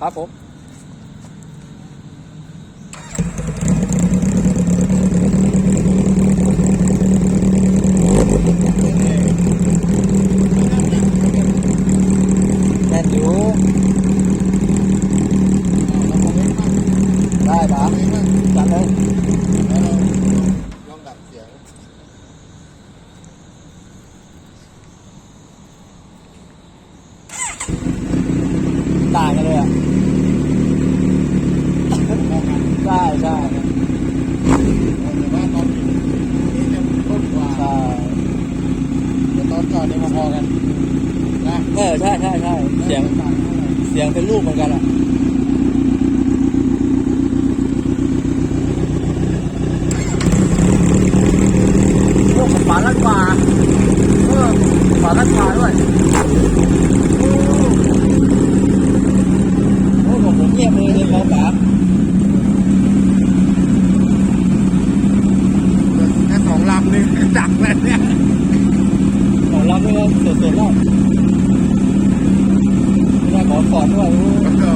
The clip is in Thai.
ครับผม แน่นอยู่ได้ปะจัดเลย ลองดับเสียง ต่างกันเลยอะใช่ใช่แต่ว่าตอนนี้นี่จะต้นกว่าใช่แต่ตอนจอดนี่พอๆกันนะเออใช่ใช่ใช่เสียงต่างเท่าไหร่เสียงเป็นรูปเหมือนกันอะโอ้ฝาลั่นกว่าเออฝาลั่นกว่าด้วยโอ้โอ้ผมผมเงียบเลยเลยเขาป๋า แค่สองล จักเลยเนี่ยขอรับด้วยสุดๆรอบไม่ได้ขอสอนด้วย